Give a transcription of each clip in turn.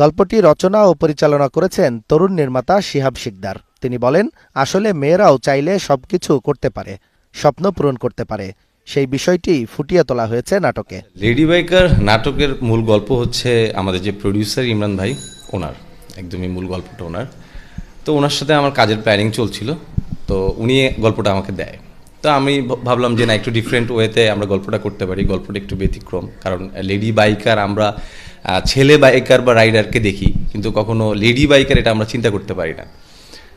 গল্পটি রচনা ও পরিচালনা করেছেন তরুণ নির্মাতা শিহাব শিকদার। তিনি বলেন, আসলে মেয়েরাও চাইলে সব কিছু করতে পারে, স্বপ্ন পূরণ করতে পারে। সেই বিষয়টি ফুটিয়ে তোলা হয়েছে নাটকে। লেডি বাইকার নাটকের মূল গল্প হচ্ছে আমাদের যে প্রডিউসার ইমরান ভাই, ওনার, একদমই মূল গল্পটা ওনার। তো ওনার সাথে আমার কাজের প্ল্যানিং চলছিল, তো উনি গল্পটা আমাকে দেয়। তো আমি ভাবলাম যে না, একটু ডিফারেন্ট ওয়েতে আমরা গল্পটা করতে পারি। গল্পটা একটু ব্যতিক্রম। কারণ লেডি বাইকার আমরা ছেলে বাইকার বা রাইডারকে দেখি, কিন্তু কখনো লেডি বাইকার এটা আমরা চিন্তা করতে পারি না।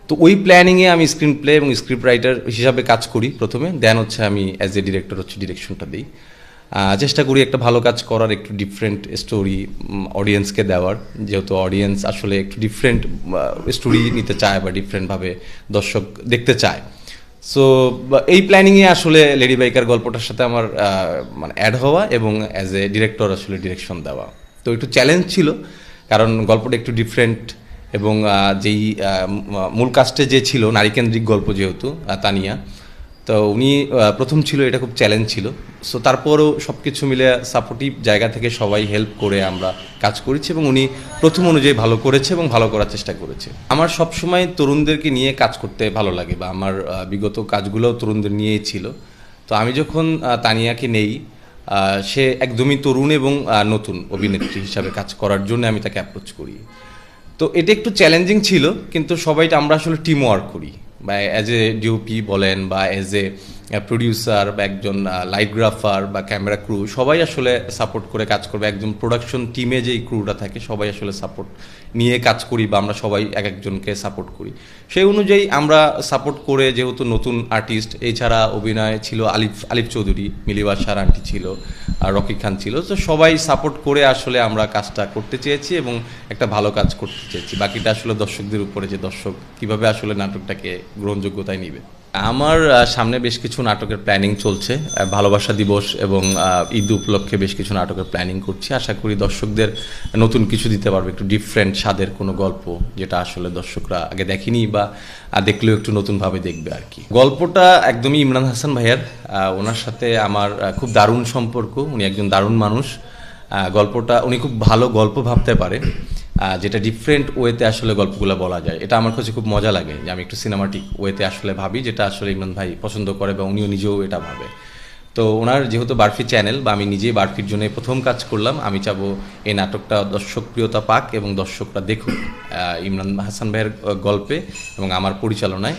তো ওই প্ল্যানিংয়ে আমি স্ক্রিন প্লে এবং স্ক্রিপ্ট রাইটার হিসাবে কাজ করি প্রথমে। দেন হচ্ছে আমি অ্যাজ এ ডিরেক্টর হচ্ছে ডিরেকশনটা দিই। চেষ্টা করি একটা ভালো কাজ করার, একটু ডিফারেন্ট স্টোরি অডিয়েন্সকে দেওয়ার। যেহেতু অডিয়েন্স আসলে একটু ডিফারেন্ট স্টোরি নিতে চায় বা ডিফারেন্টভাবে দর্শক দেখতে চায়। সো এই প্ল্যানিংয়ে আসলে লেডি বাইকার গল্পটার সাথে আমার মানে অ্যাড হওয়া এবং অ্যাজ এ ডিরেক্টর আসলে ডিরেকশন দেওয়া। তো একটু চ্যালেঞ্জ ছিল, কারণ গল্পটা একটু ডিফারেন্ট এবং যেই মূল কাস্টে যে ছিল নারীকেন্দ্রিক গল্প যেহেতু তানিয়া তো উনি প্রথম ছিল, এটা খুব চ্যালেঞ্জ ছিল। সো তারপরও সব কিছু মিলে সাপোর্টিভ জায়গা থেকে সবাই হেল্প করে আমরা কাজ করেছি এবং উনি প্রথম অনুযায়ী ভালো করেছে এবং ভালো করার চেষ্টা করেছে। আমার সবসময় তরুণদেরকে নিয়ে কাজ করতে ভালো লাগে বা আমার বিগত কাজগুলোও তরুণদের নিয়েই ছিল। তো আমি যখন তানিয়াকে নেই সে একদমই তরুণ এবং নতুন অভিনেত্রী হিসাবে কাজ করার জন্য আমি তাকে অ্যাপ্রোচ করি। তো এটা একটু চ্যালেঞ্জিং ছিল, কিন্তু সবাই আমরা আসলে টিম ওয়ার্ক করি। বা অ্যাজ এ ডিওপি বলেন বা অ্যাজ এ প্রডিউসার বা একজন লাইটগ্রাফার বা ক্যামেরা ক্রু সবাই আসলে সাপোর্ট করে কাজ করবে। একজন প্রোডাকশন টিমে যেই ক্রুটা থাকে, সবাই আসলে সাপোর্ট নিয়ে কাজ করি বা আমরা সবাই এক একজনকে সাপোর্ট করি। সেই অনুযায়ী আমরা সাপোর্ট করে যেহেতু নতুন আর্টিস্ট এছাড়া অভিনয় ছিল আলিফ আলিফ চৌধুরী, মিলিবার সার আন্টি ছিল। রকি খান ছিল। তো সবাই সাপোর্ট করে আসলে আমরা কাজটা করতে চেয়েছি এবং একটা ভালো কাজ করতে চেয়েছি। বাকিটা আসলে দর্শকদের উপরে যে দর্শক কীভাবে আসলে নাটকটাকে গ্রহণযোগ্যতায় নিবে। আমার সামনে বেশ কিছু নাটকের প্ল্যানিং চলছে। ভালোবাসা দিবস এবং ঈদ উপলক্ষে বেশ কিছু নাটকের প্ল্যানিং করছি। আশা করি দর্শকদের নতুন কিছু দিতে পারবে, একটু ডিফারেন্ট স্বাদের কোনো গল্প যেটা আসলে দর্শকরা আগে দেখেনি বা দেখলেও একটু নতুনভাবে দেখবে আর কি। গল্পটা একদমই ইমরান হাসান ভাইয়ার। ওনার সাথে আমার খুব দারুণ সম্পর্ক। উনি একজন দারুণ মানুষ। গল্পটা, উনি খুব ভালো গল্প ভাবতে পারে। যেটা ডিফারেন্ট ওয়েতে আসলে গল্পগুলো বলা যায়। এটা আমার কাছে খুব মজা লাগে যে আমি একটু সিনেমাটিক ওয়েতে আসলে ভাবি, যেটা আসলে ইমরান ভাই পছন্দ করে বা উনিও নিজেও এটা ভাবে। তো ওনার যেহেতু বার্ফি চ্যানেল বা আমি নিজেই বার্ফির জন্য প্রথম কাজ করলাম, আমি চাবো এই নাটকটা দর্শকপ্রিয়তা পাক এবং দর্শকরা দেখুক ইমরান হাসান ভাইয়ের গল্পে এবং আমার পরিচালনায়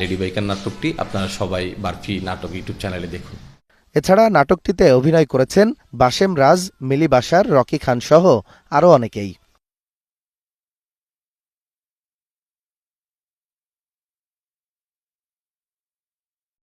লেডি বাইকার নাটকটি আপনারা সবাই বার্ফি নাটক ইউটিউব চ্যানেলে দেখুন। এছাড়া নাটকটিতে অভিনয় করেছেন বাসেম রাজ, মিলি বাসার রকি খান সহ আরও অনেকেই।